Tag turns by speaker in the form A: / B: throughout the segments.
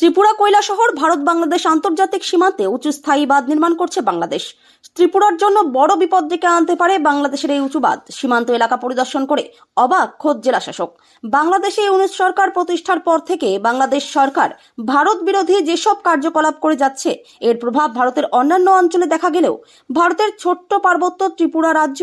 A: ত্রিপুরা কয়লা শহর ভারত বাংলাদেশ আন্তর্জাতিক সীমান্তে উঁচু স্থায়ী বাঁধ নির্মাণ করছে বাংলাদেশ। ত্রিপুরার জন্য বড় বিপদ ডেকে আনতে পারে বাংলাদেশের এই উঁচু বাঁধ। সীমান্ত এলাকা পরিদর্শন করে অবাক খোদ জেলা শাসক বাংলাদেশে ইউনিট সরকার প্রতিষ্ঠার পর থেকে বাংলাদেশ সরকার ভারত বিরোধী যেসব কার্যকলাপ করে যাচ্ছে, এর প্রভাব ভারতের অন্যান্য অঞ্চলে দেখা গেলেও ভারতের ছোট্ট পার্বত্য ত্রিপুরা রাজ্য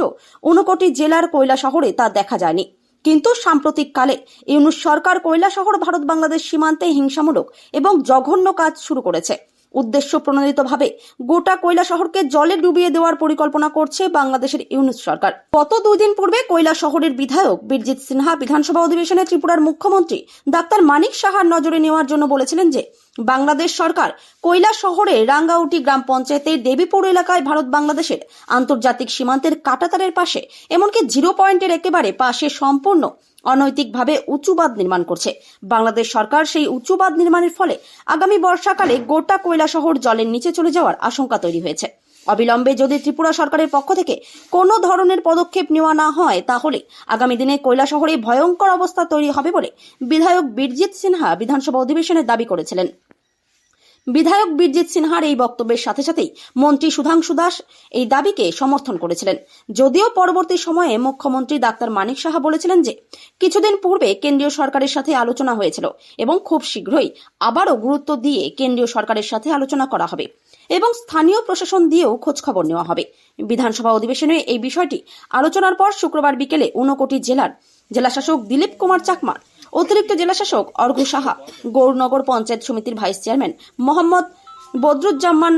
A: ঊনকোটি জেলার কয়লা শহরে তা দেখা যায়নি। কিন্তু সাম্প্রতিক কালে ইউনুস সরকার কৈলা শহর, ভারত, বাংলাদেশ সীমান্তে হিংসামূলক এবং জঘন্য কাজ শুরু করেছে। উদ্দেশ্য প্রণোদিতভাবে গোটা কৈলা শহরকে জলে ডুবিয়ে দেওয়ার পরিকল্পনা করছে বাংলাদেশের ইউনুস সরকার। গত দুই দিন পূর্বে কৈলা শহরের বিধায়ক বীরজিৎ সিনহা বিধানসভা অধিবেশনে ত্রিপুরার মুখ্যমন্ত্রী ডাক্তার মানিক সাহার নজরে নেওয়ার জন্য বলেছিলেন যে বাংলাদেশ সরকার কৈলা শহরে রাঙ্গাউটি গ্রাম পঞ্চায়েতের দেবীপুর এলাকায় ভারত বাংলাদেশের আন্তর্জাতিক সীমান্তের কাটাতারের পাশে, এমনকি জিরো পয়েন্টের একেবারে পাশে সম্পূর্ণ অনৈতিকভাবে উঁচু বাঁধ নির্মাণ করছে। বাংলাদেশ সরকার সেই উঁচু বাঁধ নির্মাণের ফলে আগামী বর্ষাকালে গোটা কৈলা শহর জলের নিচে চলে যাওয়ার আশঙ্কা তৈরি হয়েছে। অবিলম্বে যদি ত্রিপুরা সরকারের পক্ষ থেকে কোনো ধরনের পদক্ষেপ নেওয়া না হয়, তাহলে আগামী দিনে কৈলা শহরে ভয়ঙ্কর অবস্থা তৈরি হবে বলে বিধায়ক বীরজিৎ সিনহা বিধানসভা অধিবেশনে দাবি করেছিলেন। বিধায়ক বীরজিৎ সিনহার এই বক্তব্যের সাথে সাথেই মন্ত্রী সুধাংশু দাস এই দাবিকে সমর্থন করেছিলেন। যদিও পরবর্তী সময়ে মুখ্যমন্ত্রী ডাক্তার মানিক সাহা বলেছিলেন যে, কিছুদিন পূর্বে কেন্দ্রীয় সরকারের সাথে আলোচনা হয়েছিল এবং খুব শীঘ্রই আবারও গুরুত্ব দিয়ে কেন্দ্রীয় সরকারের সাথে আলোচনা করা হবে এবং স্থানীয় প্রশাসন দিয়েও খোঁজখবর নেওয়া হবে। বিধানসভা অধিবেশনে এই বিষয়টি আলোচনার পর শুক্রবার বিকেলে ঊনকোটি জেলার জেলাশাসক দিলীপ কুমার চাকমা অতিরিক্ত জেলাশাসক অর্ঘ্য সাহা, গৌরনগর পঞ্চায়েত সমিতির ভাইস চেয়ারম্যান মোহাম্মদ বদরুজ্জামান,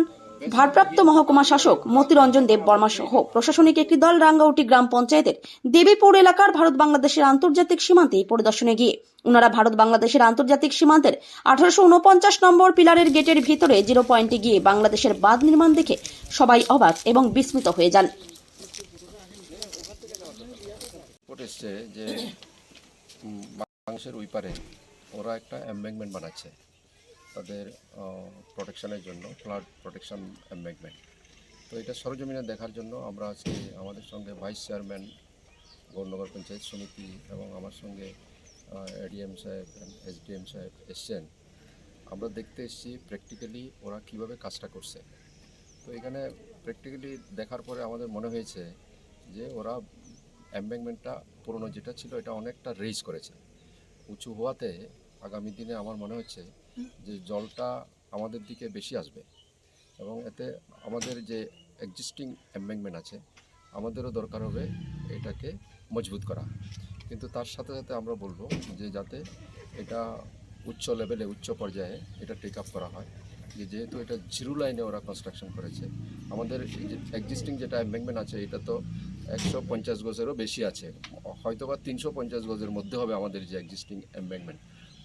A: ভারপ্রাপ্ত মহকুমা শাসক মতিরঞ্জন দেব বর্মা সহ প্রশাসনিক একটি দল রাঙ্গাউটি গ্রাম পঞ্চায়েতের দেবীপুর এলাকার ভারত বাংলাদেশের আন্তর্জাতিক সীমান্তে পরিদর্শনে গিয়ে। ওনারা ভারত বাংলাদেশের আন্তর্জাতিক সীমান্তের আঠারোশো উনপঞ্চাশ নম্বর পিলারের গেটের ভিতরে জিরো পয়েন্টে গিয়ে বাংলাদেশের বাঁধ নির্মাণ দেখে সবাই অবাক এবং বিস্মিত হয়ে যান।
B: বাংলাদেশের ওই পারে, ওরা একটা এম্বেঙ্কমেন্ট বানাচ্ছে তাদের প্রোটেকশনের জন্য ফ্লাড প্রোটেকশন এম্বেঙ্কমেন্ট তো এটা সরজমিনে দেখার জন্য আমরা আজকে আমাদের সঙ্গে ভাইস চেয়ারম্যান গৌরনগর পঞ্চায়েত সমিতি এবং আমার সঙ্গে এডিএম সাহেব এসডিএম সাহেব এসছেন। আমরা দেখতে এসেছি প্র্যাকটিক্যালি ওরা কীভাবে কাজটা করছে। তো এখানে প্র্যাকটিক্যালি দেখার পরে আমাদের মনে হয়েছে যে ওরা এম্বেঙ্কমেন্টটা পুরনো যেটা ছিল, এটা অনেকটা রেজ করেছে। উঁচু হওয়াতে আগামী দিনে আমার মনে হচ্ছে যে জলটা আমাদের দিকে বেশি আসবে এবং এতে আমাদের যে এক্সিস্টিং এম্বেঙ্কমেন্ট আছে, আমাদেরও দরকার হবে এটাকে মজবুত করা। কিন্তু তার সাথে সাথে আমরা বলব যে যাতে এটা উচ্চ লেভেলে উচ্চ পর্যায়ে এটা টেক আপ করা হয়। যে যেহেতু এটা জিরো লাইনে ওরা কনস্ট্রাকশন করেছে, আমাদের এক্সিস্টিং যেটা এম্বেঙ্কমেন্ট আছে, এটা তো একশো পঞ্চাশ গজেরও বেশি আছে। হয়তো বা তিনশো পঞ্চাশ গজের মধ্যে হবে আমাদের যে এক্সিস্টিং এম্বেঙ্কমেন্ট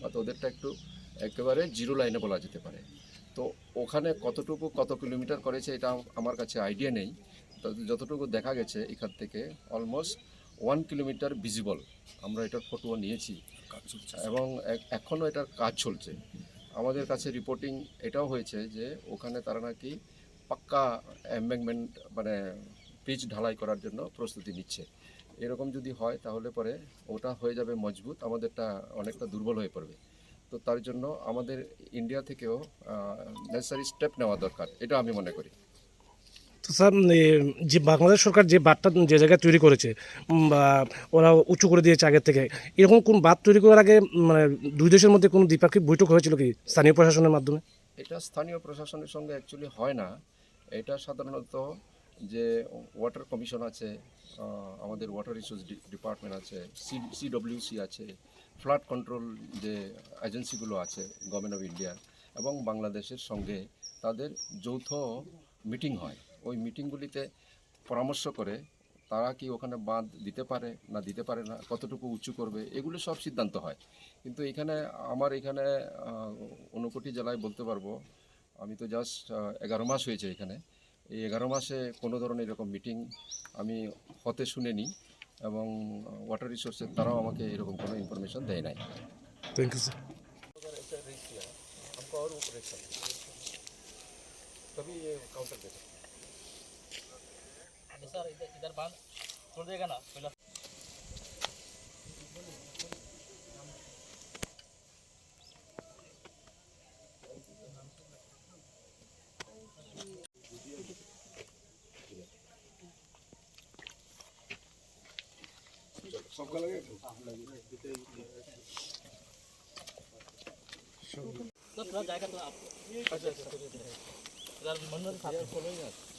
B: অর্থাৎ ওদেরটা একটু একেবারে জিরো লাইনে বলা যেতে পারে। তো ওখানে কতটুকু কত কিলোমিটার করেছে এটা আমার কাছে আইডিয়া নেই। যতটুকু দেখা গেছে এখান থেকে অলমোস্ট ওয়ান কিলোমিটার ভিজিবল আমরা এটার ফটোও নিয়েছি। এবং এখনও এটার কাজ চলছে। আমাদের কাছে রিপোর্টিং এটাও হয়েছে যে ওখানে তারা নাকি পাক্কা এম্বেঙ্কমেন্ট মানে পিচ ঢালাই করার জন্য প্রস্তুতি নিচ্ছে। এরকম যদি হয় তাহলে পরে ওটা হয়ে যাবে মজবুত আমাদেরটা অনেকটা দুর্বল হয়ে পড়বে। তো তার জন্য আমাদের ইন্ডিয়া থেকেও নেসেসারি স্টেপ নেওয়া দরকার এটা আমি মনে করি।
C: তো স্যার যে বাংলাদেশ সরকার যে বাঁধটা যে জায়গায় তৈরি করেছে বা ওরা উঁচু করে দিয়েছে আগের থেকে এরকম কোন বাঁধ তৈরি করার আগে মানে দুই দেশের মধ্যে কোনো দ্বিপাক্ষিক বৈঠক হয়েছিল কি স্থানীয় প্রশাসনের মাধ্যমে?
B: এটা স্থানীয় প্রশাসনের সঙ্গে অ্যাকচুয়ালি হয় না। এটা সাধারণত যে ওয়াটার কমিশন আছে আমাদের ওয়াটার রিসোর্স ডিপার্টমেন্ট আছে সি সিডব্লিউসি আছে ফ্লাড কন্ট্রোল যে এজেন্সিগুলো আছে গভর্নমেন্ট অফ ইন্ডিয়া এবং বাংলাদেশের সঙ্গে তাদের যৌথ মিটিং হয়। ওই মিটিংগুলিতে পরামর্শ করে তারা কি ওখানে বাঁধ দিতে পারে না দিতে পারে না, কতটুকু উঁচু করবে, এগুলো সব সিদ্ধান্ত হয়। কিন্তু এখানে আমার এখানে ঊনকোটি জেলায় বলতে পারব, আমি তো জাস্ট এগারো মাস হয়েছে এখানে। এই এগারো মাসে কোনো ধরনের এরকম মিটিং আমি হতে শুনিনি এবং ওয়াটার রিসোর্সের তারাও আমাকে এরকম কোনো ইনফরমেশন দেয় নাই
C: থ্যাংক ইউ স্যার
B: हमको और ऊपर तभी ये काउंटर देते
D: सर इधर इधर बांध छोड़ देगा ना पहला सबका थोड़ा जाएगा तो आप अच्छा अच्छा।, अच्छा।